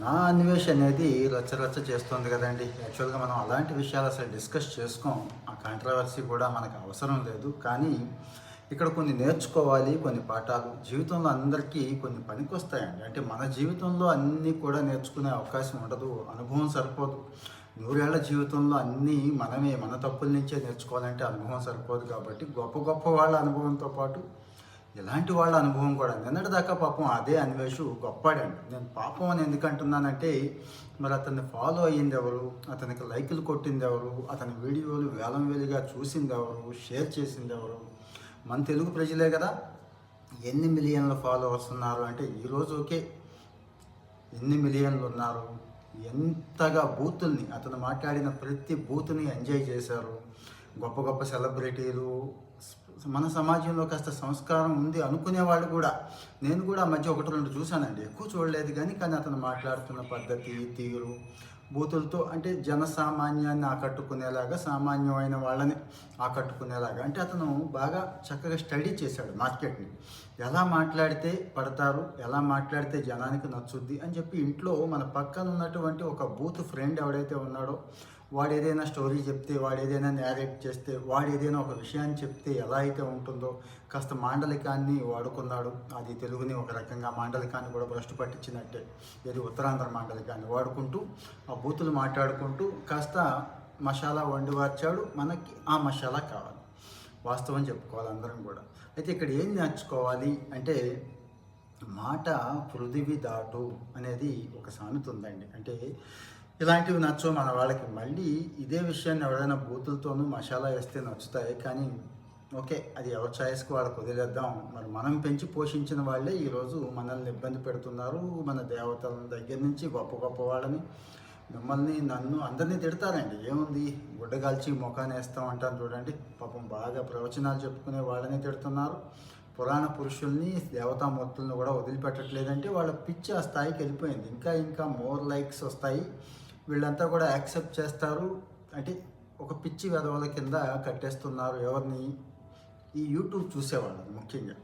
నా అన్వేష్ అనేది రచ్చరచ్చ చేస్తుంది కదండి. యాక్చువల్గా మనం అలాంటి విషయాలు అసలు డిస్కస్ చేసుకోం. ఆ కాంట్రవర్సీ కూడా మనకు అవసరం లేదు. కానీ ఇక్కడ కొన్ని నేర్చుకోవాలి కొన్ని పాఠాలు. జీవితంలో అందరికీ కొన్ని పనికొస్తాయండి. అంటే మన జీవితంలో అన్నీ కూడా నేర్చుకునే అవకాశం ఉండదు. అనుభవం సరిపోదు. నూరేళ్ళ జీవితంలో అన్నీ మనమే మన తప్పుల నుంచే నేర్చుకోవాలంటే అనుభవం సరిపోదు కాబట్టి గొప్ప గొప్ప వాళ్ళ అనుభవంతో పాటు ఇలాంటి వాళ్ళ అనుభవం కూడా. నిన్నటి దాకా పాపం అదే అన్వేషు గొప్పాడండి. నేను పాపం అని ఎందుకంటున్నానంటే మరి అతన్ని ఫాలో అయ్యింది ఎవరు అతనికి లైకులు కొట్టింది ఎవరు అతని వీడియోలు వేలం వేలుగా చూసింది ఎవరు షేర్ చేసింది ఎవరు మన తెలుగు ప్రజలే కదా. ఎన్ని మిలియన్ల ఫాలోవర్స్ ఉన్నారు అంటే ఈరోజు ఓకే. ఎన్ని మిలియన్లు ఉన్నారు? ఎంతగా బూతుల్ని అతను మాట్లాడిన ప్రతి బూత్ని ఎంజాయ్ చేశారు. గొప్ప గొప్ప సెలబ్రిటీలు మన సమాజంలో కాస్త సంస్కారం ఉంది అనుకునేవాళ్ళు కూడా నేను కూడా మధ్య ఒకటి రెండు చూశానండి. ఎక్కువ చూడలేదు కానీ కానీ అతను మాట్లాడుతున్న పద్ధతి తీరు బూతులతో అంటే జనసామాన్యాన్ని ఆకట్టుకునేలాగా సామాన్యమైన వాళ్ళని ఆకట్టుకునేలాగా. అంటే అతను బాగా చక్కగా స్టడీ చేశాడు మార్కెట్ని. ఎలా మాట్లాడితే పడతారు ఎలా మాట్లాడితే జనానికి నచ్చుద్ది అని చెప్పి ఇంట్లో మన పక్కన ఉన్నటువంటి ఒక బూత్ ఫ్రెండ్ ఎవడైతే ఉన్నాడో వాడు ఏదైనా స్టోరీ చెప్తే వాడు ఏదైనా నేరేట్ చేస్తే వాడు ఏదైనా ఒక విషయాన్ని చెప్తే ఎలా అయితే ఉంటుందో కాస్త మాండలికాన్ని వాడుకున్నాడు. అది తెలుగుని ఒక రకంగా మాండలికాన్ని కూడా భ్రష్టు పట్టించినట్టే. ఇది ఉత్తరాంధ్ర మాండలికాన్ని వాడుకుంటూ ఆ బూతులు మాట్లాడుకుంటూ కాస్త మసాలా వండి వార్చాడు. మనకి ఆ మసాలా కావాలి. వాస్తవం చెప్పుకోవాలి అందరం కూడా. అయితే ఇక్కడ ఏం నేర్చుకోవాలి అంటే మాట పృథివి దాటు అనేది ఒక సామెత ఉందండి. అంటే ఇలాంటివి నచ్చవు మన వాళ్ళకి. మళ్ళీ ఇదే విషయాన్ని ఎవరైనా బూతులతోనూ మసాలా వేస్తే నచ్చుతాయి. కానీ ఓకే అది ఎవరి ఛాయిస్కి వాళ్ళకి వదిలేద్దాం. మరి మనం పెంచి పోషించిన వాళ్ళే ఈరోజు మనల్ని ఇబ్బంది పెడుతున్నారు. మన దేవతల దగ్గర నుంచి గొప్ప గొప్ప వాళ్ళని. మిమ్మల్ని నన్ను అందరినీ తిడతారండి. ఏముంది? గుడ్డగాల్చి ముఖాన్ని వేస్తాం అంటారు చూడండి. పాపం బాగా ప్రవచనాలు చెప్పుకునే వాళ్ళని తిడుతున్నారు. పురాణ పురుషుల్ని దేవతామూర్తులను కూడా వదిలిపెట్టట్లేదంటే వాళ్ళ పిచ్చి ఆ స్థాయికి వెళ్ళిపోయింది. ఇంకా ఇంకా మోర్ లైక్స్ వస్తాయి. వీళ్ళంతా కూడా యాక్సెప్ట్ చేస్తారు. అంటే ఒక పిచ్చి వెధవల కింద కట్టేస్తున్నారు ఎవరిని? ఈ యూట్యూబ్ చూసేవాళ్ళు ముఖ్యంగా.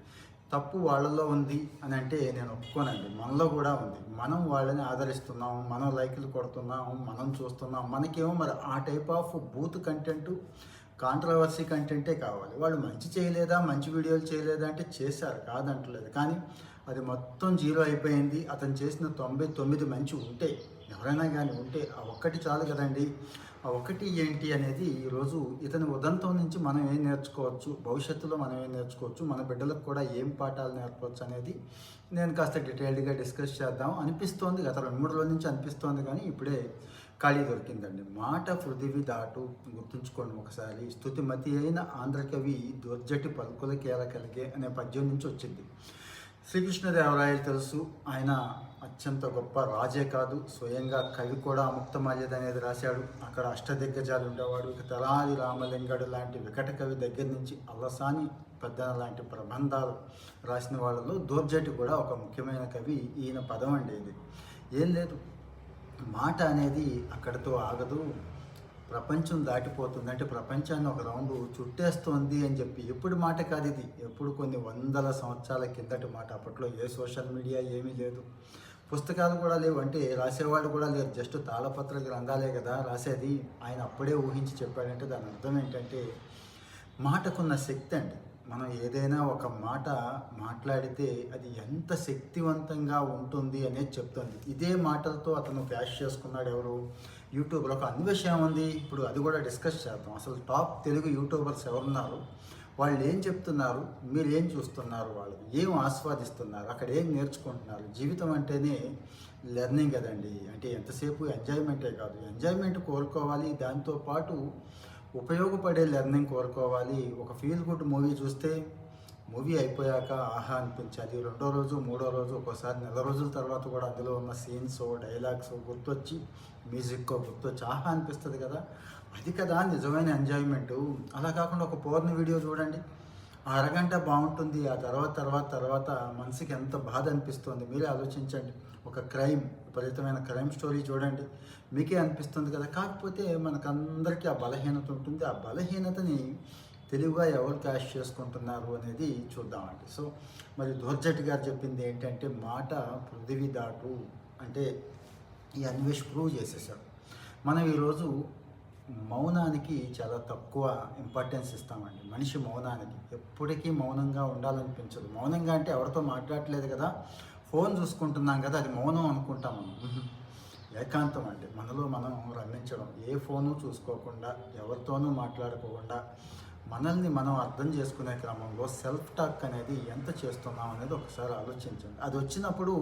తప్పు వాళ్ళలో ఉంది అని అంటే నేను ఒప్పుకోనండి. మనలో కూడా ఉంది. మనం వాళ్ళని ఆదరిస్తున్నాం మనం లైకులు కొడుతున్నాం మనం చూస్తున్నాం. మనకేమో మరి ఆ type of booth content controversy కంటెంటే కావాలి. వాళ్ళు మంచి చేయలేదా మంచి వీడియోలు చేయలేదా అంటే చేశారు కాదంటలేదు. కానీ అది మొత్తం జీరో అయిపోయింది. అతను చేసిన తొంభై తొమ్మిది మంచి ఉంటే ఎవరైనా కానీ ఉంటే ఆ ఒక్కటి చాలు కదండి. ఆ ఒకటి ఏంటి అనేది ఈరోజు ఇతని ఉదంతం నుంచి మనం ఏం నేర్చుకోవచ్చు భవిష్యత్తులో మనం ఏం నేర్చుకోవచ్చు మన బిడ్డలకు కూడా ఏం పాఠాలు నేర్పవచ్చు అనేది నేను కాస్త డీటెయిల్డ్గా డిస్కస్ చేద్దాం. అనిపిస్తోంది గత రెండు మూడు రోజుల నుంచి అనిపిస్తోంది కానీ ఇప్పుడే ఖాళీ దొరికిందండి. మాట పృథివి దాటు గుర్తుంచుకోండి ఒకసారి. స్థుతిమతి అయిన ఆంధ్రకవి దుర్జటి పలుకుల కేల కలిగే అనే పద్యం నుంచి వచ్చింది. శ్రీకృష్ణదేవరాయలు తెలుసు. ఆయన అత్యంత గొప్ప రాజే కాదు స్వయంగా కవి కూడా ముక్తమాల్యద అనేది రాశాడు. అక్కడ అష్టదిగ్గజాలు ఉండేవాడు. ఇక తలాది రామలింగడు లాంటి వికట కవి దగ్గర నుంచి అల్లసాని పెద్దన లాంటి ప్రబంధాలు రాసిన వాళ్ళలో దూర్జటి కూడా ఒక ముఖ్యమైన కవి ఈయన పదం అండి ఇది. ఏం లేదు. మాట అనేది అక్కడితో ఆగదు. ప్రపంచం దాటిపోతుంది. అంటే ప్రపంచాన్ని ఒక రౌండ్ చుట్టేస్తోంది అని చెప్పి ఎప్పుడు మాట కాదు ఇది. ఎప్పుడు కొన్ని వందల సంవత్సరాల కిందటి మాట. అప్పట్లో ఏ సోషల్ మీడియా ఏమీ లేదు. పుస్తకాలు కూడా లేవు. అంటే రాసేవాళ్ళు కూడా లేరు. జస్ట్ తాళపత్ర గ్రంథాలే కదా రాసేది. ఆయన అప్పుడే ఊహించి చెప్పాడంటే దాని అర్థం ఏంటంటే మాటకున్న శక్తి అండి. మనం ఏదైనా ఒక మాట మాట్లాడితే అది ఎంత శక్తివంతంగా ఉంటుంది అనేది చెప్తుంది. ఇదే మాటలతో అతను క్యాష్ చేసుకున్నాడు ఎవరు? యూట్యూబ్లో ఒక అన్వేషణ ఉంది. ఇప్పుడు అది కూడా డిస్కస్ చేద్దాం. అసలు టాప్ తెలుగు యూట్యూబర్స్ ఎవరున్నారు? వాళ్ళు ఏం చెప్తున్నారు? మీరు ఏం చూస్తున్నారు వాళ్ళు? ఏం ఆస్వాదిస్తున్నారు? అక్కడ ఏం నేర్చుకుంటున్నారు? జీవితం అంటేనే లెర్నింగ్ కదండి. అంటే ఎంతసేపు ఎంజాయ్మెంటే కాదు. ఎంజాయ్మెంట్ కోరుకోవాలి. దాంతోపాటు ఉపయోగపడే లెర్నింగ్ కోరుకోవాలి. ఒక ఫీల్ గుడ్ మూవీ చూస్తే మూవీ అయిపోయాక ఆహా అనిపించాలి రెండో రోజు మూడో రోజు ఒక్కోసారి నెల రోజుల తర్వాత కూడా అందులో ఉన్న సీన్స్ డైలాగ్స్ గుర్తొచ్చి మ్యూజిక్ గుర్తొచ్చి ఆహా అనిపిస్తుంది కదా. అది కదా నిజమైన ఎంజాయ్మెంట్. అలా కాకుండా ఒక పూర్ణ వీడియో చూడండి. ఆ అరగంట బాగుంటుంది ఆ తర్వాత తర్వాత తర్వాత మనసుకి ఎంత బాధ అనిపిస్తుంది మీరే ఆలోచించండి. ఒక క్రైమ్ విపరీతమైన క్రైమ్ స్టోరీ చూడండి. మీకే అనిపిస్తుంది కదా కాకపోతే మనకందరికీ ఆ బలహీనత ఉంటుంది. ఆ బలహీనతని తెలివిగా ఎవరు క్యాష్ చేసుకుంటున్నారు అనేది చూద్దామండి. సో మరి దుర్జటి గారు చెప్పింది ఏంటంటే మాట పృథివీ దాటు అంటే ఈ అన్వేష్ ప్రూవ్ చేసేసాడు మనం ఈరోజు మౌనానికి చాలా తక్కువ ఇంపార్టెన్స్ ఇస్తామండి. మనిషి మౌనానికి. ఎప్పటికీ మౌనంగా ఉండాలనిపించదు. మౌనంగా అంటే ఎవరితో మాట్లాడట్లేదు కదా? ఫోన్ చూసుకుంటున్నాం కదా అది మౌనం అనుకుంటాం మనం. ఏకాంతం అండి. మనలో మనం రమించడం. ఏ ఫోను చూసుకోకుండా ఎవరితోనూ మాట్లాడుకోకుండా మనల్ని మనం అర్థం చేసుకునే క్రమంలో సెల్ఫ్ టాక్ అనేది ఎంత చేస్తున్నాం అనేది ఒకసారి ఆలోచించండి. అది వచ్చినప్పుడు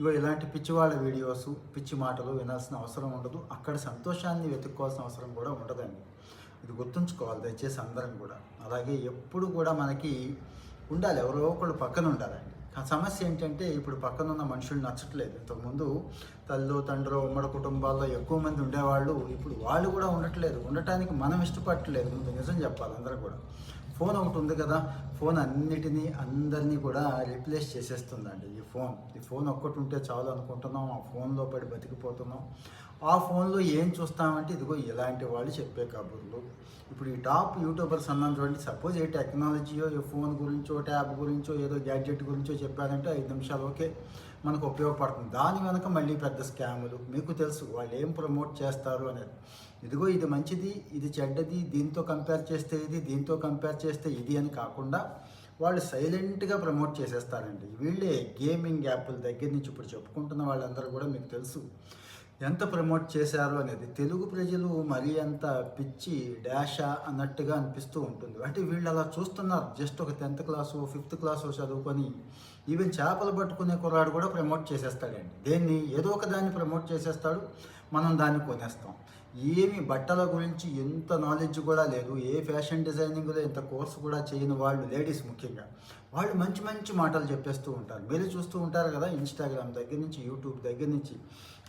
ఇగో ఇలాంటి పిచ్చివాళ్ళ వీడియోస్ పిచ్చి మాటలు వినాల్సిన అవసరం ఉండదు. అక్కడ సంతోషాన్ని వెతుక్కోవాల్సిన అవసరం కూడా ఉండదండి. ఇది గుర్తుంచుకోవాలి దయచేసి అందరం కూడా. అలాగే ఎప్పుడు కూడా మనకి ఉండాలి. ఎవరో ఒకళ్ళు పక్కన ఉండాలండి. సమస్య ఏంటంటే ఇప్పుడు పక్కన ఉన్న మనుషులు నచ్చట్లేదు. ఇంతకుముందు తల్లు తండ్రి ఉమ్మడి కుటుంబాల్లో ఎక్కువ మంది ఉండేవాళ్ళు. ఇప్పుడు వాళ్ళు కూడా ఉండట్లేదు. ఉండటానికి మనం ఇష్టపడట్లేదు. ముందు నిజం చెప్పాలి అందరూ కూడా. ఫోన్ ఒకటి ఉంది కదా ఫోన్ అన్నిటినీ అందరినీ కూడా రీప్లేస్ చేసేస్తుందండి ఈ ఫోన్. ఈ ఫోన్ ఒక్కటి ఉంటే చాలు అనుకుంటున్నాం. ఆ ఫోన్లో పడి బతికిపోతున్నాం. ఆ ఫోన్లో ఏం చూస్తామంటే ఇదిగో ఇలాంటి వాళ్ళు చెప్పే కబుర్లు. ఇప్పుడు ఈ టాప్ యూట్యూబర్స్ అన్నాను చూడండి సపోజ్ ఏ టెక్నాలజీయో ఏ ఫోన్ గురించో ట్యాబ్ గురించో ఏదో గ్యాడ్జెట్ గురించో చెప్పారంటే ఐదు నిమిషాలు ఓకే మనకు ఉపయోగపడుతుంది. దాని వెనక మళ్ళీ పెద్ద స్కాములు. మీకు తెలుసు వాళ్ళు ఏం ప్రమోట్ చేస్తారు అనేది. ఇదిగో ఇది మంచిది ఇది చెడ్డది దీంతో కంపేర్ చేస్తే ఇది దీంతో కంపేర్ చేస్తే ఇది అని కాకుండా వాళ్ళు సైలెంట్గా ప్రమోట్ చేసేస్తారండి. వీళ్ళే గేమింగ్ యాప్ల దగ్గర నుంచి ఇప్పుడు చెప్పుకుంటున్న వాళ్ళందరూ కూడా మీకు తెలుసు. ఎంత ప్రమోట్ చేశారు అనేది తెలుగు ప్రజలు మరీ అంత పిచ్చి డాషా అన్నట్టుగా అనిపిస్తూ ఉంటుంది. అంటే వీళ్ళు అలా చూస్తున్నారు. జస్ట్ ఒక టెన్త్ క్లాసు ఫిఫ్త్ క్లాసు చదువుకొని ఈవెన్ చేపలు పట్టుకునే కుర్రాడు కూడా ప్రమోట్ చేసేస్తాడండి. దేన్ని? ఏదో ఒక దాన్ని ప్రమోట్ చేసేస్తాడు. మనం దాన్ని కొనేస్తాం. ఏమి బట్టల గురించి ఎంత నాలెడ్జ్ కూడా లేదు ఏ ఫ్యాషన్ డిజైనింగ్లో ఇంత కోర్సు కూడా చేయని వాళ్ళు లేడీస్ ముఖ్యంగా. వాళ్ళు మంచి మంచి మాటలు చెప్పేస్తూ ఉంటారు. మీరు చూస్తూ ఉంటారు కదా ఇన్స్టాగ్రామ్ దగ్గర నుంచి యూట్యూబ్ దగ్గర నుంచి.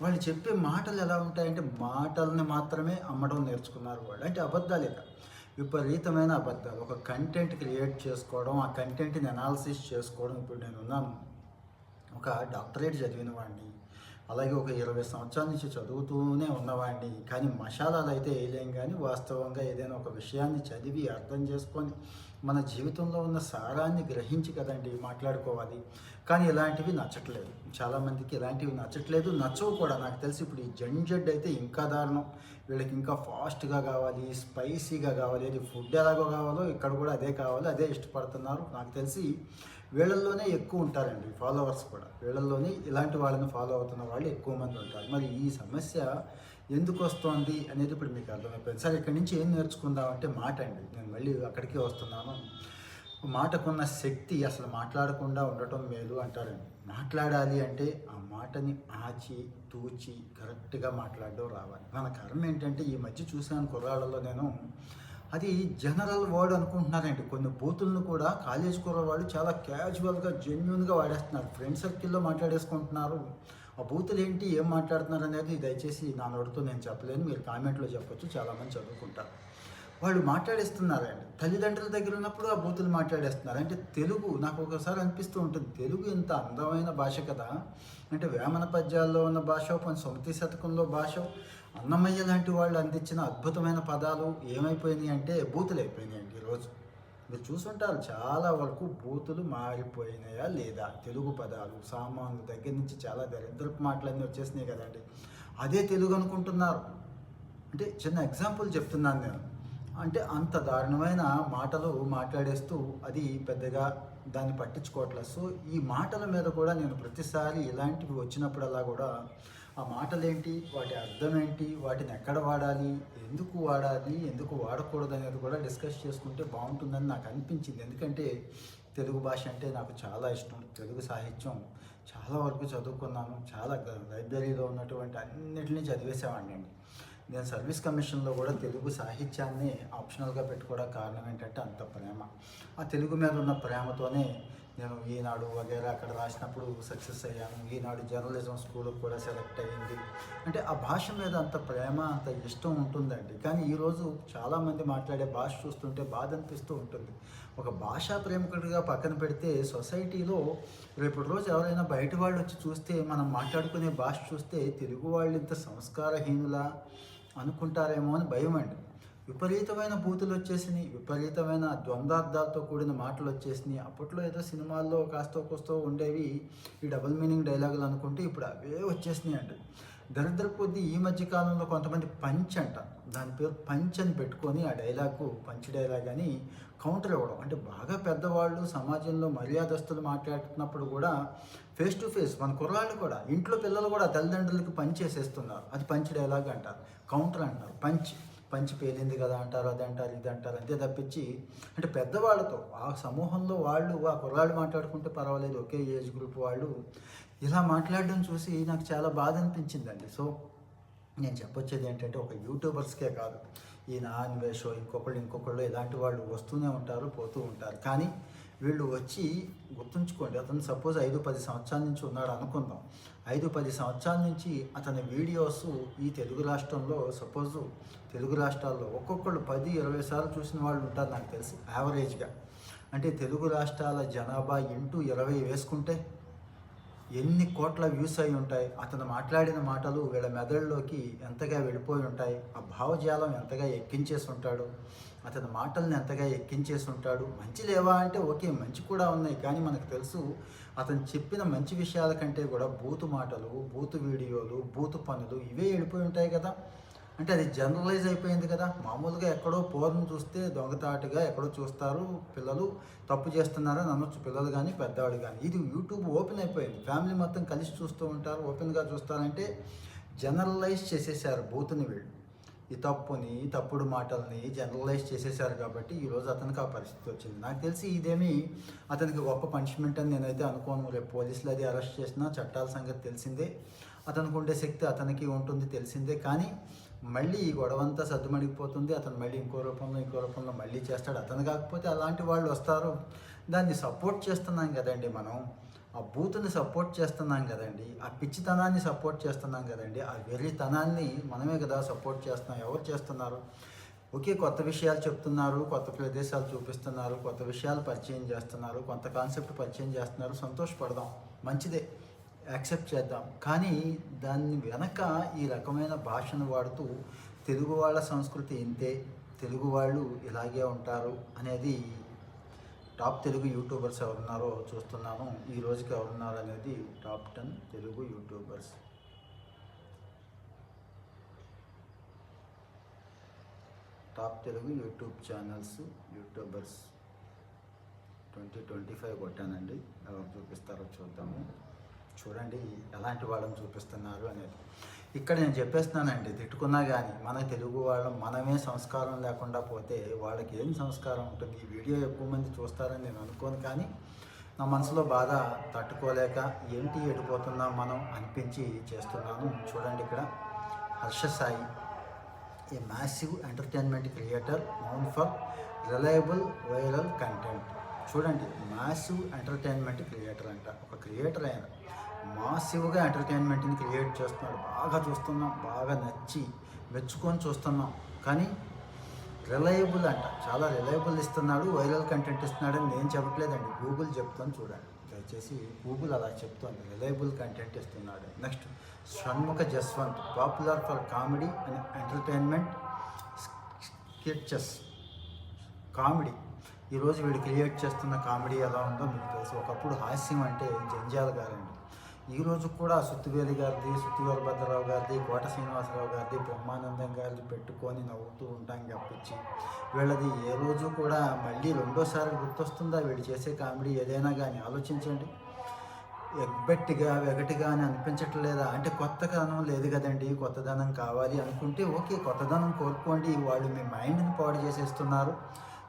వాళ్ళు చెప్పే మాటలు ఎలా ఉంటాయంటే మాటల్ని మాత్రమే అమ్మడం నేర్చుకున్నారు వాళ్ళు. అంటే అబద్ధాలే విపరీతమైన అబద్ధాలు. ఒక కంటెంట్ క్రియేట్ చేసుకోవడం ఆ కంటెంట్ని అనాలిసిస్ చేసుకోవడం. ఇప్పుడు నేను ఉన్నాను ఒక డాక్టరేట్ చదివిన వాడిని. అలాగే ఒక ఇరవై సంవత్సరాల నుంచి చదువుతూనే ఉన్నవాడిని. కానీ మసాలాలు అయితే వేయలేం కానీ వాస్తవంగా ఏదైనా ఒక విషయాన్ని చదివి అర్థం చేసుకొని మన జీవితంలో ఉన్న సారాన్ని గ్రహించి కదండి మాట్లాడుకోవాలి. కానీ ఇలాంటివి నచ్చట్లేదు. చాలామందికి ఇలాంటివి నచ్చట్లేదు. నచ్చవు కూడా. నాకు తెలిసి ఇప్పుడు ఈ జంజడ్ అయితే ఇంకా దారుణం. వీళ్ళకి ఇంకా ఫాస్ట్గా కావాలి స్పైసీగా కావాలి. అది ఫుడ్ ఎలాగో కావాలో ఇక్కడ కూడా అదే కావాలి అదే ఇష్టపడుతున్నారు. నాకు తెలిసి వీళ్ళల్లోనే ఎక్కువ ఉంటారండి ఫాలోవర్స్ కూడా. వీళ్ళల్లోనే ఇలాంటి వాళ్ళని ఫాలో అవుతున్న వాళ్ళు ఎక్కువ మంది ఉంటారు. మరి ఈ సమస్య ఎందుకు వస్తోంది అనేది ఇప్పుడు మీకు అర్థమైపోయింది. సరే ఇక్కడి నుంచి ఏం నేర్చుకుందాం అంటే మాట అండి. నేను మళ్ళీ అక్కడికే వస్తున్నాను. మాటకున్న శక్తి అసలు మాట్లాడకుండా ఉండటం మేలు అంటారండి. మాట్లాడాలి అంటే ఆ మాటని ఆచి తూచి కరెక్ట్గా మాట్లాడడం రావాలి. మన కర్మ ఏంటంటే ఈ మధ్య చూసాను కుర్రాళ్ళలో నేను. అది జనరల్ వర్డ్ అనుకుంటున్నారండి. కొన్ని బూతులను కూడా కాలేజ్ కుర్రవాళ్ళు చాలా క్యాజువల్గా జెన్యున్గా వాడేస్తున్నారు. ఫ్రెండ్ సర్కిల్లో మాట్లాడేసుకుంటున్నారు. ఆ బూతులు ఏంటి? ఏం మాట్లాడుతున్నారు అనేది దయచేసి నా నోటితో నేను చెప్పలేను. మీరు కామెంట్లో చెప్పొచ్చు. చాలామంది చదువుకుంటారు. వాళ్ళు మాట్లాడేస్తున్నారండి. తల్లిదండ్రుల దగ్గర ఉన్నప్పుడు ఆ బూతులు మాట్లాడేస్తున్నారు. అంటే తెలుగు నాకు ఒకసారి అనిపిస్తూ ఉంటుంది. తెలుగు ఇంత అందమైన భాష కదా. అంటే వేమన పద్యాల్లో ఉన్న భాష కొన్ని సొమతి శతకంలో భాష అన్నమయ్య లాంటి వాళ్ళు అందించిన అద్భుతమైన పదాలు ఏమైపోయినాయి అంటే బూతులు అయిపోయినాయి అండి ఈరోజు. మీరు చూసుంటారు చాలా వరకు బూతులు మారిపోయినాయా లేదా? తెలుగు పదాలు సామాన్లు దగ్గర నుంచి చాలా దరిద్రపు మాటలన్నీ వచ్చేసినాయి కదండి. అదే తెలుగు అనుకుంటున్నారు. అంటే చిన్న ఎగ్జాంపుల్ చెప్తున్నాను నేను. అంటే అంత దారుణమైన మాటలు మాట్లాడేస్తూ అది పెద్దగా దాన్ని పట్టించుకోవట్లేదు. సో ఈ మాటల మీద కూడా నేను ప్రతిసారి ఇలాంటివి వచ్చినప్పుడల్లా కూడా ఆ మాటలేంటి? వాటి అర్థం ఏంటి వాటిని ఎక్కడ వాడాలి? ఎందుకు వాడాలి? ఎందుకు వాడకూడదు అనేది కూడా డిస్కస్ చేసుకుంటే బాగుంటుందని నాకు అనిపించింది. ఎందుకంటే తెలుగు భాష అంటే నాకు చాలా ఇష్టం. తెలుగు సాహిత్యం చాలా వరకు చదువుకున్నాను. చాలా లైబ్రరీలో ఉన్నటువంటి అన్నిటినీ చదివేసేవాడిని అండి. నేను సర్వీస్ కమిషన్లో కూడా తెలుగు సాహిత్యాన్ని ఆప్షనల్గా పెట్టుకోవడం కారణం ఏంటంటే అంత ప్రేమ. ఆ తెలుగు మీద ఉన్న ప్రేమతోనే నేను ఈనాడు వగేరా అక్కడ రాసినప్పుడు సక్సెస్ అయ్యాను. ఈనాడు జర్నలిజం స్కూల్ కూడా సెలెక్ట్ అయ్యింది. అంటే ఆ భాష మీద అంత ప్రేమ అంత ఇష్టం ఉంటుందండి. కానీ ఈరోజు చాలామంది మాట్లాడే భాష చూస్తుంటే బాధ అనిపిస్తూ ఉంటుంది. ఒక భాషా ప్రేమికుడిగా పక్కన పెడితే సొసైటీలో రేపటి రోజు ఎవరైనా బయట వాళ్ళు వచ్చి చూస్తే మనం మాట్లాడుకునే భాష చూస్తే తెలుగు వాళ్ళు ఇంత సంస్కారహీనులా? అనుకుంటారేమో అని భయం అండి. విపరీతమైన బూతులు వచ్చేసినాయి విపరీతమైన ద్వంద్వార్థాలతో కూడిన మాటలు వచ్చేసినాయి. అప్పట్లో ఏదో సినిమాల్లో కాస్తో కోస్తో ఉండేవి ఈ డబుల్ మీనింగ్ డైలాగులు అనుకుంటే ఇప్పుడు అవే వచ్చేసినాయి అండి. దరిద్ర కొద్ది ఈ మధ్య కాలంలో కొంతమంది పంచ్ అంట. దాని పేరు పంచ్ అని పెట్టుకొని ఆ డైలాగు పంచ్ డైలాగ్ అని కౌంటర్ ఇవ్వడం. అంటే బాగా పెద్దవాళ్ళు సమాజంలో మర్యాదస్తులు మాట్లాడుతున్నప్పుడు కూడా ఫేస్ టు ఫేస్ మన కుర్రాళ్ళు కూడా ఇంట్లో పిల్లలు కూడా తల్లిదండ్రులకి పంచ్ చేసేస్తున్నారు. అది పంచ్ డైలాగ్ అంటారు. కౌంటర్ అంటారు పంచ్. పంచి పేలింది కదా అంటారు అది అంటారు ఇది అంటారు. అంతే తప్పించి అంటే పెద్దవాళ్ళతో ఆ సమూహంలో వాళ్ళు ఆ కుర్రాళ్ళు మాట్లాడుకుంటే పర్వాలేదు. ఒకే ఏజ్ గ్రూప్ వాళ్ళు ఇలా మాట్లాడడం చూసి నాకు చాలా బాధ అనిపించిందండి. సో నేను చెప్పొచ్చేది ఏంటంటే ఒక యూట్యూబర్స్కే కాదు. ఈ నాన్ వేషో ఇంకొకళ్ళు ఇంకొకళ్ళు ఇలాంటి వాళ్ళు వస్తూనే ఉంటారు పోతూ ఉంటారు. కానీ వీళ్ళు వచ్చి గుర్తుంచుకోండి అతను సపోజ్ ఐదు పది సంవత్సరాల నుంచి ఉన్నాడు అనుకుందాం. ఐదు పది సంవత్సరాల నుంచి అతని వీడియోస్ ఈ తెలుగు రాష్ట్రంలో సపోజ్ తెలుగు రాష్ట్రాల్లో ఒక్కొక్కళ్ళు పది ఇరవై సార్లు చూసిన వాళ్ళు ఉంటారు నాకు తెలిసి యావరేజ్గా. అంటే తెలుగు రాష్ట్రాల జనాభా ఇంటూ ఇరవై వేసుకుంటే ఎన్ని కోట్ల వ్యూస్ అయి ఉంటాయి అతను మాట్లాడిన మాటలు వీళ్ళ మెదడులోకి ఎంతగా వెళ్ళిపోయి ఉంటాయి ఆ భావజాలం ఎంతగా ఎక్కించేసి ఉంటాడు అతని మాటల్ని ఎంతగా ఎక్కించేసి ఉంటాడు. మంచి లేవా అంటే ఓకే మంచి కూడా ఉన్నాయి కానీ మనకు తెలుసు అతను చెప్పిన మంచి విషయాల కంటే కూడా బూతు మాటలు బూతు వీడియోలు బూతు పనులు ఇవే వెళ్ళిపోయి ఉంటాయి కదా. అంటే అది జనరలైజ్ అయిపోయింది కదా. మామూలుగా ఎక్కడో పోర్ను చూస్తే దొంగతాటుగా ఎక్కడో చూస్తారు పిల్లలు తప్పు చేస్తున్నారని అనొచ్చు. పిల్లలు కానీ పెద్దవాళ్ళు కానీ ఇది యూట్యూబ్ ఓపెన్ అయిపోయింది. ఫ్యామిలీ మొత్తం కలిసి చూస్తూ ఉంటారు. ఓపెన్గా చూస్తారంటే జనరలైజ్ చేసేసారు బూతుని వీళ్ళు. ఈ తప్పుని ఈ తప్పుడు మాటల్ని జనరలైజ్ చేసేసారు కాబట్టి ఈరోజు అతనికి ఆ పరిస్థితి వచ్చింది. నాకు తెలిసి ఇదేమి అతనికి గొప్ప పనిష్మెంట్ అని నేనైతే అనుకోను. రేపు పోలీసులు అది అరెస్ట్ చేసినా చట్టాల సంగతి తెలిసిందే. అతనికి ఉండే శక్తి అతనికి ఉంటుంది తెలిసిందే. కానీ మళ్ళీ ఈ గొడవంతా సర్దుమణిగిపోతుంది. అతను మళ్ళీ ఇంకో రూపంలో ఇంకో రూపంలో మళ్ళీ చేస్తాడు. అతను కాకపోతే అలాంటి వాళ్ళు వస్తారు. దాన్ని సపోర్ట్ చేస్తున్నాం కదండి మనం. ఆ బూతుని సపోర్ట్ చేస్తున్నాం కదండి. ఆ పిచ్చితనాన్ని సపోర్ట్ చేస్తున్నాం కదండి. ఆ వెర్రితనాన్ని మనమే కదా సపోర్ట్ చేస్తున్నాం. ఎవరు చేస్తున్నారు? ఓకే కొత్త విషయాలు చెప్తున్నారు. కొత్త ప్రదేశాలు చూపిస్తున్నారు. కొత్త విషయాలు పరిచయం చేస్తున్నారు. కొంత కాన్సెప్ట్ పరిచయం చేస్తున్నారు. సంతోషపడదాం. మంచిదే. యాక్సెప్ట్ చేద్దాం. కానీ దాన్ని వెనక ఈ రకమైన భాషను వాడుతూ తెలుగు వాళ్ళ సంస్కృతి ఇంతే తెలుగు వాళ్ళు ఇలాగే ఉంటారు అనేది టాప్ తెలుగు యూట్యూబర్స్ ఎవరున్నారో చూస్తున్నాను. ఈ రోజుకి ఎవరున్నారు అనేది top ten Telugu YouTubers. Top Telugu YouTube channels YouTubers. Twenty twenty five కొట్టానండి. ఎవరు చూపిస్తారో చూద్దాము. చూడండి ఎలాంటి వాళ్ళని చూపిస్తున్నారు అనేది. ఇక్కడ నేను చెప్పేస్తున్నానండి తిట్టుకున్నా కానీ మన తెలుగు వాళ్ళం మనమే సంస్కారం లేకుండా పోతే వాళ్ళకి ఏం సంస్కారం ఉంటుంది? ఈ వీడియో ఎక్కువ మంది చూస్తారని నేను అనుకోను కానీ నా మనసులో బాధ తట్టుకోలేక ఏంటి ఎడిపోతున్నాం మనం అనిపించి చేస్తున్నాను. చూడండి ఇక్కడ Harsha Sai a massive entertainment creator known for reliable viral content చూడండి మ్యాసివ్ ఎంటర్టైన్మెంట్ క్రియేటర్ అంట. ఒక క్రియేటర్ ఆయన. మాసివ్గా ఎంటర్టైన్మెంట్ని క్రియేట్ చేస్తున్నాడు. బాగా చూస్తున్నాం బాగా నచ్చి మెచ్చుకొని చూస్తున్నాం. కానీ రిలయబుల్ అంట. చాలా రిలయబుల్ ఇస్తున్నాడు వైరల్ కంటెంట్ ఇస్తున్నాడని నేను చెప్పట్లేదండి. గూగుల్ చెప్తాను చూడండి. దయచేసి గూగుల్ అలా చెప్తోంది. రిలయబుల్ కంటెంట్ ఇస్తున్నాడు. Next Shanmukh Jaswanth. Popular for comedy and entertainment sketches comedy ఈరోజు వీడు క్రియేట్ చేస్తున్న కామెడీ ఎలా ఉందో మీకు తెలుసు. ఒకప్పుడు హాస్యం అంటే జంజాల గారండి. ఈ రోజు కూడా సుత్తివేలి గారిది సుత్తివేలి భద్రరావు గారిది కోట శ్రీనివాసరావు గారిది బ్రహ్మానందం గారిది పెట్టుకొని నవ్వుతూ ఉంటాం తప్పించి వీళ్ళది ఏ రోజు కూడా మళ్ళీ రెండోసారి గుర్తొస్తుందా? వీళ్ళు చేసే కామెడీ ఏదైనా కానీ ఆలోచించండి. ఎగ్గట్టిగా వెగటిగా అని అనిపించట్లేదా? అంటే కొత్తదనం లేదు కదండి కొత్తదనం కావాలి అనుకుంటే ఓకే కొత్తదనం కోరుకోండి వాళ్ళు మీ మైండ్ని పాడు చేసేస్తున్నారు.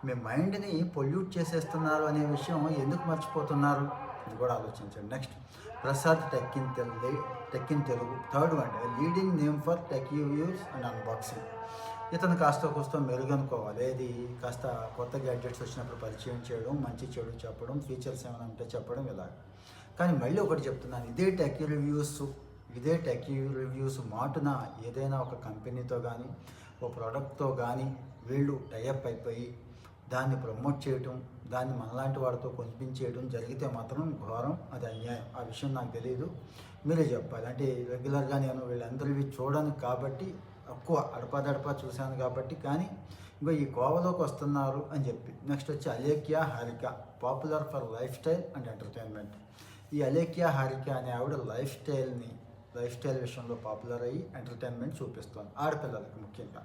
మీ మైండ్ని పొల్యూట్ చేసేస్తున్నారు అనే విషయం ఎందుకు మర్చిపోతున్నారు? ఇది కూడా ఆలోచించండి. Next. Prasad tech in Telugu tech in Telugu third one leading name for tech use and unboxing ఇతను కాస్త కోస్త మెరుగనుకోవాలి. ఏది? కాస్త కొత్త గ్యాడ్జెట్స్ వచ్చినప్పుడు పరిచయం చేయడం మంచి చెడు చెప్పడం ఫీచర్స్ ఏమైనా ఉంటే చెప్పడం ఇలా కానీ మళ్ళీ ఒకటి చెప్తున్నాను. ఇదే టెక్ రివ్యూస్ ఇదే టెక్ రివ్యూస్ మాటున ఏదైనా ఒక కంపెనీతో కానీ ఒక ప్రోడక్ట్తో కానీ వీళ్ళు టైఅప్ అయిపోయి దాన్ని ప్రమోట్ చేయటం దాన్ని మనలాంటి వాడితో కొనిపించేయడం జరిగితే మాత్రం ఘోరం అది అన్యాయం. ఆ విషయం నాకు తెలియదు మీరే చెప్పాలి. అంటే రెగ్యులర్గా నేను వీళ్ళందరివి చూడను కాబట్టి తక్కువ అడపాదడపా చూశాను కాబట్టి కానీ ఇంకో ఈ కోవలోకి వస్తున్నారు అని చెప్పి. నెక్స్ట్ వచ్చి Alekhya Harika popular for lifestyle and entertainment. ఈ అలేఖ్య హారిక అనే ఆవిడ లైఫ్ స్టైల్ని లైఫ్ స్టైల్ విషయంలో పాపులర్ అయ్యి ఎంటర్టైన్మెంట్ చూపిస్తుంది. ఆడపిల్లలకి ముఖ్యంగా.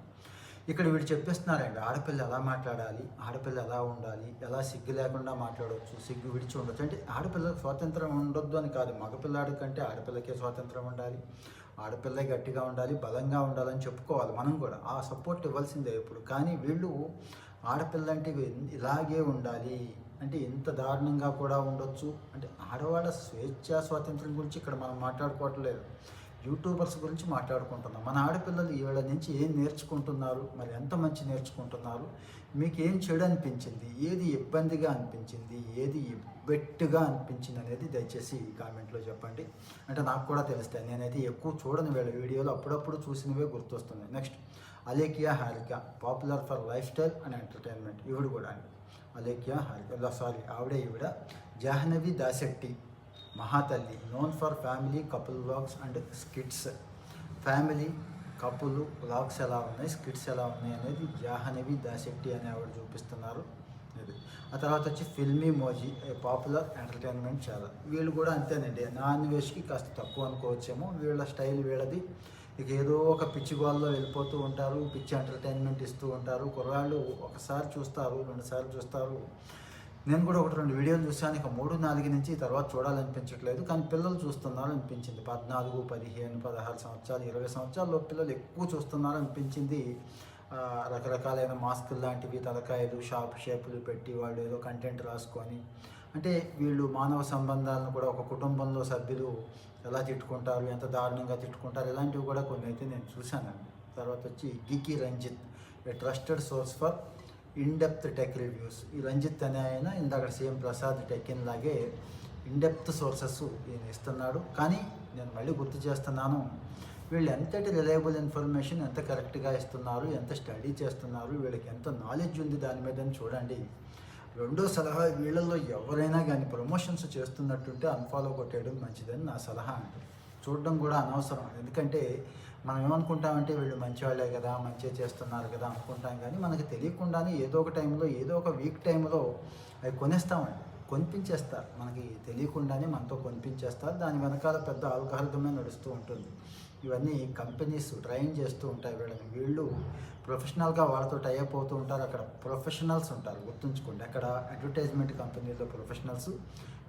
ఇక్కడ వీడు చెప్పేస్తున్నారండి ఆడపిల్ల ఎలా మాట్లాడాలి ఆడపిల్ల ఎలా ఉండాలి ఎలా సిగ్గు లేకుండా మాట్లాడవచ్చు సిగ్గు విడిచి ఉండొచ్చు. అంటే ఆడపిల్ల స్వాతంత్రం ఉండొద్దు అని కాదు మగపిల్లాడి కంటే ఆడపిల్లకే స్వాతంత్రం ఉండాలి ఆడపిల్ల గట్టిగా ఉండాలి బలంగా ఉండాలని చెప్పుకోవాలి మనం కూడా. ఆ సపోర్ట్ ఇవ్వాల్సిందే ఇప్పుడు కానీ వీళ్ళు ఆడపిల్ల అంటే ఇలాగే ఉండాలి అంటే ఇంత దారుణంగా కూడా ఉండొచ్చు. అంటే ఆడవాళ్ళ స్వేచ్ఛ స్వాతంత్రం గురించి ఇక్కడ మనం మాట్లాడుకోవట్లేదు. యూట్యూబర్స్ గురించి మాట్లాడుకుంటున్నాం. మన ఆడపిల్లలు ఈవేళ నుంచి ఏం నేర్చుకుంటున్నారు? మరి ఎంత మంచి నేర్చుకుంటున్నారు? మీకు ఏం చెడు అనిపించింది? ఏది ఇబ్బందిగా అనిపించింది? ఏది ఇబ్బెట్టుగా అనిపించింది అనేది దయచేసి కామెంట్లో చెప్పండి. అంటే నాకు కూడా తెలుస్తాయి. నేనైతే ఎక్కువ చూడని వీళ్ళ వీడియోలు అప్పుడప్పుడు చూసినవే గుర్తొస్తున్నాయి. Next Alekhya Harika popular for lifestyle and entertainment. ఈవిడ కూడా అండి. అలేకియా హారిక. సారీ ఆవిడ ఈవిడ Jahnavi Dasetty. Mahathalli known for family couple vlogs and skits family couple vlogs ఎలా ఉన్నాయి స్కిట్స్ ఎలా ఉన్నాయి అనేది జాహ్నవి దాశెట్టి అనే ఆవిడ చూపిస్తున్నారు. ఇది. ఆ తర్వాత వచ్చి Filmy Mojo popular entertainment channel వీళ్ళు కూడా అంతేనండి. నాన్ వెజ్కి కాస్త తక్కువ అనుకోవచ్చేమో. వీళ్ళ స్టైల్ వీళ్ళది. ఇక ఏదో ఒక పిచ్చి గోల్లో వెళ్ళిపోతూ ఉంటారు పిచ్చి ఎంటర్టైన్మెంట్ ఇస్తూ ఉంటారు. కుర్రాళ్ళు ఒకసారి చూస్తారు రెండుసార్లు చూస్తారు. నేను కూడా ఒకటి రెండు వీడియోలు చూశాను. ఇక మూడు నాలుగు నుంచి తర్వాత చూడాలనిపించట్లేదు. కానీ పిల్లలు చూస్తున్నారు అనిపించింది పద్నాలుగు పదిహేను పదహారు సంవత్సరాలు ఇరవై సంవత్సరాల్లో పిల్లలు ఎక్కువ చూస్తున్నారు అనిపించింది రకరకాలైన మాస్కులు లాంటివి తలకాయలు షాప్ షేపులు పెట్టి వాళ్ళు ఏదో కంటెంట్ రాసుకొని. అంటే వీళ్ళు మానవ సంబంధాలను కూడా ఒక కుటుంబంలో సభ్యులు ఎలా తిట్టుకుంటారు ఎంత దారుణంగా తిట్టుకుంటారు ఇలాంటివి కూడా కొన్ని అయితే నేను చూశానండి. తర్వాత వచ్చి geeky Ranjith a trusted source for in depth tech reviews ఈ రంజిత్ అనే ఆయన ఇందాక సీఎం ప్రసాద్ టెక్కిన్ లాగే ఇన్డెప్త్ సోర్సెస్ ఈయన ఇస్తున్నాడు కానీ నేను మళ్ళీ గుర్తు చేస్తున్నాను వీళ్ళు ఎంతటి రిలయబుల్ ఇన్ఫర్మేషన్ ఎంత కరెక్ట్గా ఇస్తున్నారు ఎంత స్టడీ చేస్తున్నారు వీళ్ళకి ఎంత నాలెడ్జ్ ఉంది దాని మీద అని చూడండి రెండో సలహా వీళ్ళల్లో ఎవరైనా కానీ ప్రమోషన్స్ చేస్తున్నట్టుంటే అన్ఫాలో కొట్టేయడం మంచిదని నా సలహా అండి చూడడం కూడా అనవసరం. ఎందుకంటే మనం ఏమనుకుంటామంటే వీళ్ళు మంచివాళ్ళే కదా మంచిగా చేస్తున్నారు కదా అనుకుంటాం. కానీ మనకి తెలియకుండానే ఏదో ఒక టైంలో ఏదో ఒక వీక్ టైంలో అవి కొనేస్తామండి. కొనిపించేస్తారు. మనకి తెలియకుండానే మనతో కొనిపించేస్తారు. దాని వెనకాల పెద్ద ఆల్కహాలిజమే నడుస్తూ ఉంటుంది. ఇవన్నీ కంపెనీస్ ట్రైన్ చేస్తూ ఉంటాయి వీళ్ళని. వీళ్ళు ప్రొఫెషనల్గా వాళ్ళతో టైఅప్ అవుతూ ఉంటారు. అక్కడ ప్రొఫెషనల్స్ ఉంటారు. గుర్తుంచుకోండి. అక్కడ అడ్వర్టైజ్మెంట్ కంపెనీలో ప్రొఫెషనల్స్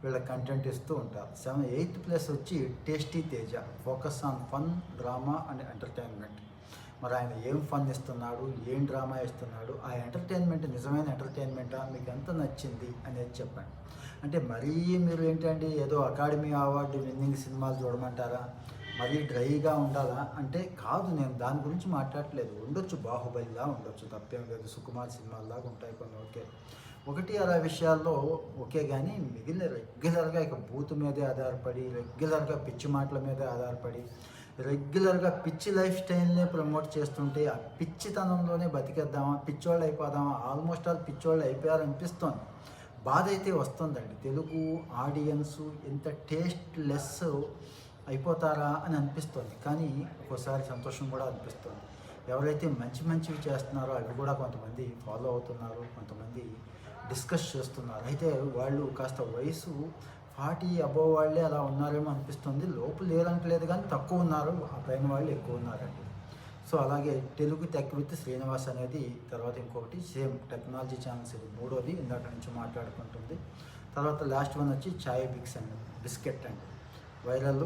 వీళ్ళ కంటెంట్ ఇస్తూ ఉంటారు. సెవెన్ ఎయిత్ ప్లేస్ వచ్చి tasty Teja focus on fun drama and entertainment. మరి ఆయన ఏం ఫన్ ఇస్తున్నాడు ఏం డ్రామా ఇస్తున్నాడు ఆ ఎంటర్టైన్మెంట్ నిజమైన ఎంటర్టైన్మెంటా మీకు ఎంత నచ్చింది అనేది చెప్పండి. అంటే మరీ మీరు ఏంటండి ఏదో అకాడమీ అవార్డు విన్నింగ్ సినిమాలు చూడమంటారా? మరీ డ్రైగా ఉండాలా? అంటే కాదు నేను దాని గురించి మాట్లాడట్లేదు. ఉండొచ్చు బాహుబలిలా ఉండొచ్చు తప్పేం లేదు. సుకుమార్ సినిమాల్లాగా ఉంటాయి కొన్ని ఓకే. ఒకటి అలా విషయాల్లో ఓకే కానీ మిగిలిన రెగ్యులర్గా ఇక బూత్ మీదే ఆధారపడి రెగ్యులర్గా పిచ్చి మాటల మీదే ఆధారపడి రెగ్యులర్గా పిచ్చి లైఫ్ స్టైల్నే ప్రమోట్ చేస్తుంటే ఆ పిచ్చితనంలోనే బతికేద్దామా పిచ్చోళ్ళు అయిపోదామా? ఆల్మోస్ట్ ఆల్ పిచ్చోళ్ళు అయిపోయారు అనిపిస్తోంది బాధ అయితే వస్తుందండి. తెలుగు ఆడియన్స్ ఎంత టేస్ట్ లెస్ అయిపోతారా అని అనిపిస్తుంది. కానీ ఒక్కోసారి సంతోషం కూడా అనిపిస్తుంది. ఎవరైతే మంచి మంచివి చేస్తున్నారో అవి కూడా కొంతమంది ఫాలో అవుతున్నారు. కొంతమంది డిస్కస్ చేస్తున్నారు. అయితే వాళ్ళు కాస్త వయసు ఫార్టీ అబోవ్ వాళ్ళే అలా ఉన్నారేమో అనిపిస్తుంది. లోపు లేరంటలేదు కానీ తక్కువ ఉన్నారు. ఆ పైన వాళ్ళు ఎక్కువ ఉన్నారండి. సో అలాగే తెలుగు టెక్ విత్ శ్రీనివాస్ అనేది తర్వాత ఇంకొకటి సేమ్ టెక్నాలజీ ఛానల్స్ ఇది మూడోది ఇందాక నుంచి మాట్లాడుకుంటుంది. తర్వాత లాస్ట్ వన్ వచ్చి చాయ్ బిక్స్ అండ్ బిస్కెట్ అండి. వైరల్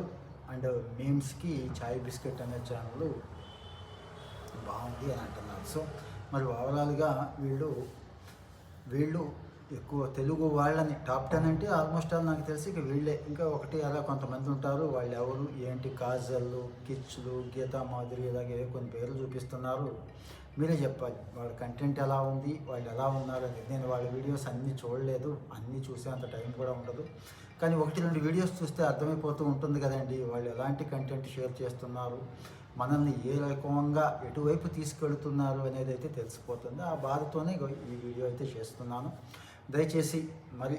అండ్ మీమ్స్కి చాయ్ బిస్కెట్ అనే ఛానల్ బాగుంది అని అంటున్నారు. సో మరి ఓవరాల్గా వీళ్ళు వీళ్ళు ఎక్కువ తెలుగు వాళ్ళని టాప్ టెన్ అంటే ఆల్మోస్ట్ ఆల్ నాకు తెలిసి ఇక వీళ్ళే. ఇంకా ఒకటి అలా కొంతమంది ఉంటారు వాళ్ళు ఎవరు ఏంటి కాజల్లు కిచ్లు గీతా మాధురి ఇలాగే కొన్ని పేర్లు చూపిస్తున్నారు. మీరే చెప్పాలి వాళ్ళ కంటెంట్ ఎలా ఉంది వాళ్ళు ఎలా ఉన్నారు అనేది. నేను వాళ్ళ వీడియోస్ అన్నీ చూడలేదు అన్నీ చూసే అంత టైం కూడా ఉండదు. కానీ ఒకటి రెండు వీడియోస్ చూస్తే అర్థమైపోతూ ఉంటుంది కదండి వాళ్ళు ఎలాంటి కంటెంట్ షేర్ చేస్తున్నారు మనల్ని ఏ రకంగా ఎటువైపు తీసుకెళ్తున్నారు అనేది అయితే తెలిసిపోతుంది. ఆ బాధతోనే ఈ వీడియో అయితే చేస్తున్నాను. దయచేసి మరి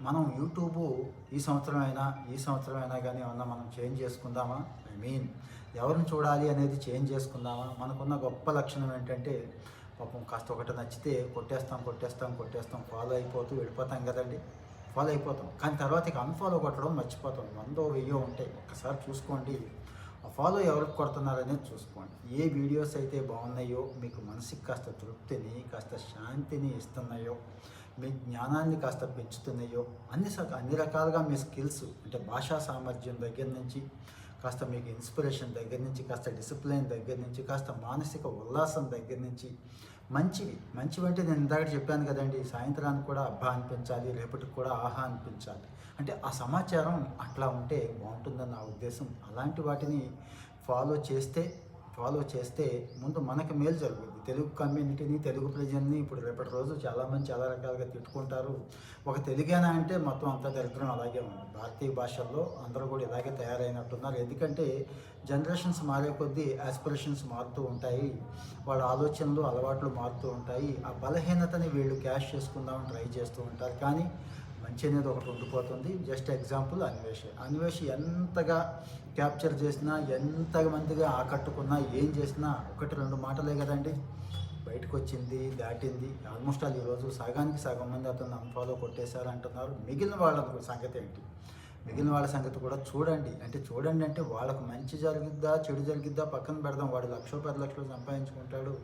మనం యూట్యూబ్ ఈ సంవత్సరం అయినా ఈ సంవత్సరం అయినా కానీ ఏమన్నా మనం చేంజ్ చేసుకుందామా? ఐ మీన్ ఎవరిని చూడాలి అనేది చేంజ్ చేసుకుందామా? మనకున్న గొప్ప లక్షణం ఏంటంటే పాపం కాస్త ఒకటి నచ్చితే కొట్టేస్తాం కొట్టేస్తాం కొట్టేస్తాం ఫాలో అయిపోతూ వెళ్ళిపోతాం కదండి. ఫాలో అయిపోతాం. కానీ తర్వాత ఇక అన్ఫాలో కొట్టడం మర్చిపోతాం. వందో వెయ్యో ఉంటాయి. ఒక్కసారి చూసుకోండి. ఫాలో ఎవరికి కొడుతున్నారనేది చూసుకోండి. ఏ వీడియోస్ అయితే బాగున్నాయో మీకు మనసుకి కాస్త తృప్తిని కాస్త శాంతిని ఇస్తున్నాయో మీ జ్ఞానాన్ని కాస్త పెంచుతున్నాయో అన్ని అన్ని రకాలుగా మీ స్కిల్స్ అంటే భాషా సామర్థ్యం దగ్గర నుంచి కాస్త మీకు ఇన్స్పిరేషన్ దగ్గర నుంచి కాస్త డిసిప్లిన్ దగ్గర నుంచి కాస్త మానసిక ఉల్లాసం దగ్గర నుంచి మంచివి మంచివి అంటే నేను ఇందాక చెప్పాను కదండి సాయంత్రానికి కూడా అబ్బా అనిపించాలి రేపటికి కూడా ఆహా అనిపించాలి. అంటే ఆ సమాచారం అట్లా ఉంటే బాగుంటుందని నా ఉద్దేశం. అలాంటి వాటిని ఫాలో చేస్తే ఫాలో చేస్తే ముందు మనకి మేలు జరుగుతుంది తెలుగు కమ్యూనిటీని తెలుగు ప్రజల్ని ఇప్పుడు రేపటి రోజు చాలామంది చాలా రకాలుగా తిట్టుకుంటారు. ఒక తెలుగేనా అంటే మొత్తం అంత దరిద్రం అలాగే ఉంది భారతీయ భాషల్లో అందరూ కూడా ఇలాగే తయారైనట్టున్నారు. ఎందుకంటే జనరేషన్స్ మారే కొద్దీ ఆస్పిరేషన్స్ మారుతూ ఉంటాయి. వాళ్ళ ఆలోచనలు అలవాట్లు మారుతూ ఉంటాయి. ఆ బలహీనతని వీళ్ళు క్యాష్ చేసుకుందామని ట్రై చేస్తూ ఉంటారు. కానీ మంచి అనేది ఒకటి ఉండిపోతుంది. Just example అన్వేష. అన్వేష ఎంతగా క్యాప్చర్ చేసినా ఎంత మందిగా ఆకట్టుకున్నా ఏం చేసినా ఒకటి రెండు మాటలే కదండి. బయటకు వచ్చింది దాటింది ఆల్మోస్ట్ ఆల్ ఈరోజు సగానికి సగం మంది అతను అన్ఫాలో కొట్టేశారు అంటున్నారు మిగిలిన వాళ్ళ సంగతి ఏంటి? మిగిలిన వాళ్ళ సంగతి కూడా చూడండి. అంటే చూడండి అంటే వాళ్ళకు మంచి జరిగిద్దా చెడు జరిగిద్దా పక్కన పెడదాం. వాడు లక్ష పది లక్షలు సంపాదించుకుంటాడు.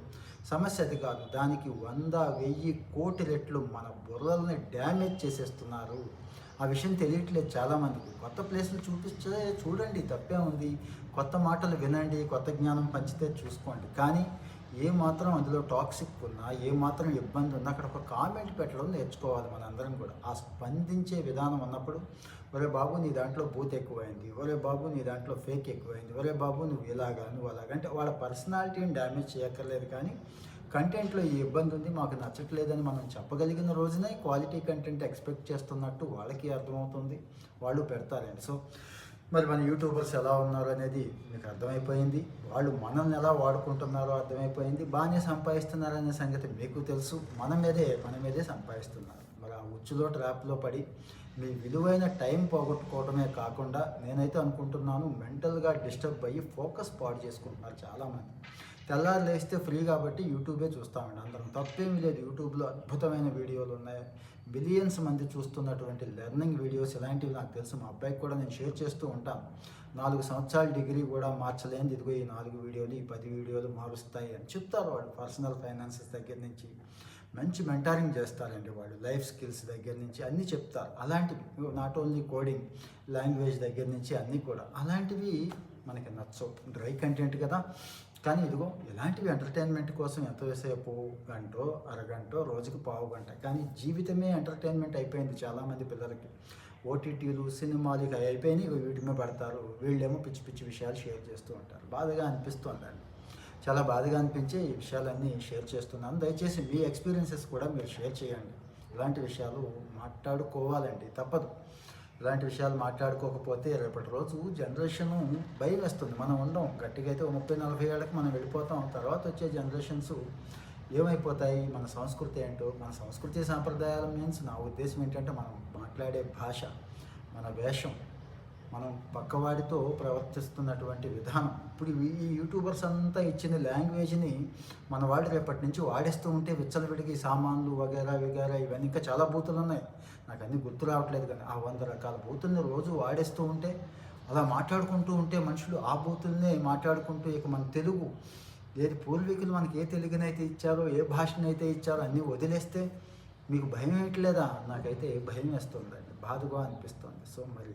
సమస్య అది కాదు. దానికి వంద వెయ్యి కోటి రెట్లు మన బుర్రల్ని డ్యామేజ్ చేసేస్తున్నారు. ఆ విషయం తెలియట్లేదు చాలామందికి. కొత్త ప్లేసులు చూపిస్తే చూడండి తప్పే ఉంది. కొత్త మాటలు వినండి కొత్త జ్ఞానం పంచితే చూసుకోండి. కానీ ఏ మాత్రం అందులో టాక్సిక్ ఉన్నా ఏ మాత్రం ఇబ్బంది ఉన్నా అక్కడ ఒక కామెంట్ పెట్టడం నేర్చుకోవాలి మనందరం కూడా. ఆ స్పందించే విధానం ఉన్నప్పుడు ఒరే బాబు నీ దాంట్లో బూత్ ఎక్కువైంది ఒరే బాబు నీ దాంట్లో ఫేక్ ఎక్కువైంది ఒరే బాబు నువ్వు ఇలాగా నువ్వు అలాగా అంటే వాళ్ళ పర్సనాలిటీని డ్యామేజ్ చేయక్కర్లేదు కానీ కంటెంట్లో ఈ ఇబ్బంది ఉంది మాకు నచ్చట్లేదని మనం చెప్పగలిగిన రోజునే క్వాలిటీ కంటెంట్ ఎక్స్పెక్ట్ చేస్తున్నట్టు వాళ్ళకి అర్థమవుతుంది వాళ్ళు పెడతారండి. సో మరి మన యూట్యూబర్స్ ఎలా ఉన్నారు అనేది మీకు అర్థమైపోయింది. వాళ్ళు మనల్ని ఎలా వాడుకుంటున్నారో అర్థమైపోయింది. బాగానే సంపాదిస్తున్నారనే సంగతి మీకు తెలుసు. మన మీదే మన మీదే సంపాదిస్తున్నారు. మరి ఆ ఉచ్చులో ట్రాప్లో పడి మీ విలువైన టైం పోగొట్టుకోవడమే కాకుండా నేనైతే అనుకుంటున్నాను మెంటల్గా డిస్టర్బ్ అయ్యి ఫోకస్ పాడు చేసుకుంటున్నారు చాలామంది. తెల్లారు లేస్తే ఫ్రీ కాబట్టి యూట్యూబే చూస్తామండి అందరం తప్పేమీ లేదు. యూట్యూబ్లో అద్భుతమైన వీడియోలు ఉన్నాయి. బిలియన్స్ మంది చూస్తున్నటువంటి లెర్నింగ్ వీడియోస్ ఇలాంటివి నాకు తెలుసు. మా అబ్బాయికి కూడా నేను షేర్ చేస్తూ ఉంటాను. నాలుగు సంవత్సరాల డిగ్రీ కూడా మార్చలేని ఇదిగో ఈ నాలుగు వీడియోలు ఈ పది వీడియోలు మారుస్తాయి అని చెప్తారు వాళ్ళు పర్సనల్ ఫైనాన్సెస్ దగ్గర నుంచి మంచి మెంటారింగ్ చేస్తారండి వాళ్ళు లైఫ్ స్కిల్స్ దగ్గర నుంచి అన్నీ చెప్తారు. అలాంటివి. నాట్ ఓన్లీ కోడింగ్ లాంగ్వేజ్ దగ్గర నుంచి అన్నీ కూడా. అలాంటివి మనకి నచ్చవు. డ్రై కంటెంట్ కదా. కానీ ఇదిగో ఇలాంటివి ఎంటర్టైన్మెంట్ కోసం ఎంతసేపు గంటో అరగంటో రోజుకి పావు గంట? కానీ జీవితమే ఎంటర్టైన్మెంట్ అయిపోయింది చాలామంది పిల్లలకి. ఓటీటీలు సినిమాలు ఇక అయిపోయినాయి ఇక వీటి మీద పడతారు. వీళ్ళేమో పిచ్చి పిచ్చి విషయాలు షేర్ చేస్తూ ఉంటారు. బాధగా అనిపిస్తుందండి చాలా బాధగా అనిపించి ఈ విషయాలన్నీ షేర్ చేస్తున్నాను. దయచేసి మీ ఎక్స్పీరియన్సెస్ కూడా మీరు షేర్ చేయండి. ఇలాంటి విషయాలు మాట్లాడుకోవాలండి. తప్పదు. ఇలాంటి విషయాలు మాట్లాడుకోకపోతే రేపటి రోజు జనరేషన్ భయం వేస్తుంది మనం ఉండం. గట్టిగా అయితే ముప్పై నలభై ఏళ్ళకి మనం వెళ్ళిపోతాం. తర్వాత వచ్చే జనరేషన్స్ ఏమైపోతాయి? మన సంస్కృతి ఏంటో? మన సంస్కృతి సాంప్రదాయాలు మీన్స్ నా ఉద్దేశం ఏంటంటే మనం మాట్లాడే భాష మన వేషం మనం పక్కవాడితో ప్రవర్తిస్తున్నటువంటి విధానం. ఇప్పుడు ఈ యూట్యూబర్స్ అంతా ఇచ్చిన లాంగ్వేజ్ని మన వాడి రేపటి నుంచి వాడేస్తూ ఉంటే విచ్చలవిడికి సామాన్లు వగేరా వగేరా ఇవన్నీ ఇంకా చాలా బూతులు ఉన్నాయి నాకు అన్నీ గుర్తు రావట్లేదు కానీ ఆ వంద రకాల బూతుల్ని రోజు వాడేస్తూ ఉంటే అలా మాట్లాడుకుంటూ ఉంటే మనుషులు ఆ బూతుల్నే మాట్లాడుకుంటూ ఇక మన తెలుగు ఏది పూర్వీకులు మనకి ఏ తెలుగునైతే ఇచ్చారో ఏ భాషనైతే ఇచ్చారో అన్నీ వదిలేస్తే మీకు భయం వేయట్లేదా నాకైతే భయం వేస్తుందండి బాధగా అనిపిస్తుంది. సో మరి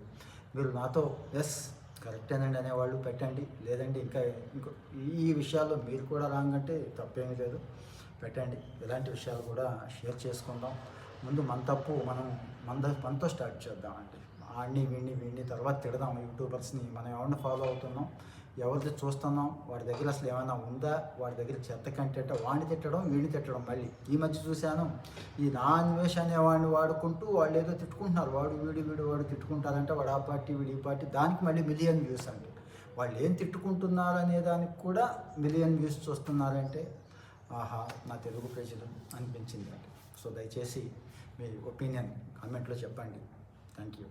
మీరు నాతో ఎస్ కరెక్టేనండి అనేవాళ్ళు పెట్టండి. లేదండి ఇంకా ఇంకో ఈ విషయాల్లో మీరు కూడా రాంగ్ అంటే తప్పేమీ లేదు. పెట్టండి. ఇలాంటి విషయాలు కూడా షేర్ చేసుకుందాం. ముందు మన తప్పు మనం మన మనతో స్టార్ట్ చేద్దామండి. ఆడిని వీడిని వీడిని తర్వాత తిడదాం. యూట్యూబర్స్ని మనం ఎవరిని ఫాలో అవుతున్నాం? ఎవరిది చూస్తున్నాం వాడి దగ్గర అసలు ఏమైనా ఉందా వాడి దగ్గర చెత్త కంటెంట్ వాడిని తిట్టడం వీడిని తిట్టడం మళ్ళీ. ఈ మధ్య చూశాను ఈ నా అన్వేష్ అనేవాడిని వాడుకుంటూ వాళ్ళు ఏదో తిట్టుకుంటున్నారు. వాడు వీడు వీడు వాడు తిట్టుకుంటారంటే వాడు ఆ పార్టీ వీడు ఈ పార్టీ దానికి మళ్ళీ మిలియన్ వ్యూస్ అండి వాళ్ళు ఏం తిట్టుకుంటున్నారు అనే దానికి కూడా మిలియన్ వ్యూస్ చూస్తున్నారంటే ఆహా నా తెలుగు ప్రజలు అనిపించింది అండి సో దయచేసి మీ ఒపీనియన్ కామెంట్లో చెప్పండి. Thank you.